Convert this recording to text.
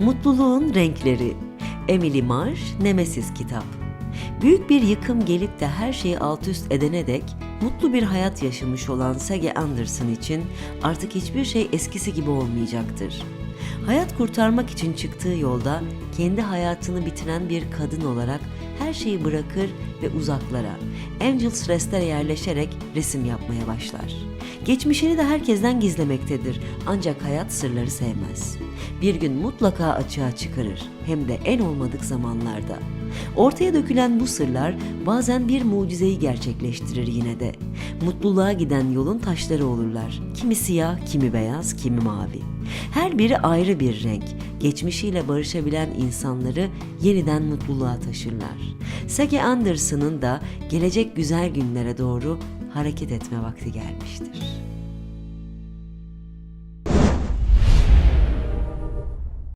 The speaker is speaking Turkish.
Mutluluğun Renkleri Emily Marsh Nemesis Kitap Büyük bir yıkım gelip de her şeyi alt üst edene dek mutlu bir hayat yaşamış olan Sage Anderson için artık hiçbir şey eskisi gibi olmayacaktır. Hayat kurtarmak için çıktığı yolda kendi hayatını bitiren bir kadın olarak her şeyi bırakır ve uzaklara, Angels Rest'e yerleşerek resim yapmaya başlar. Geçmişini de herkesten gizlemektedir ancak hayat sırları sevmez. Bir gün mutlaka açığa çıkarır hem de en olmadık zamanlarda. Ortaya dökülen bu sırlar bazen bir mucizeyi gerçekleştirir yine de. Mutluluğa giden yolun taşları olurlar. Kimi siyah, kimi beyaz, kimi mavi. Her biri ayrı bir renk. Geçmişiyle barışabilen insanları yeniden mutluluğa taşırlar. Sage Anderson'ın da gelecek güzel günlere doğru hareket etme vakti gelmiştir.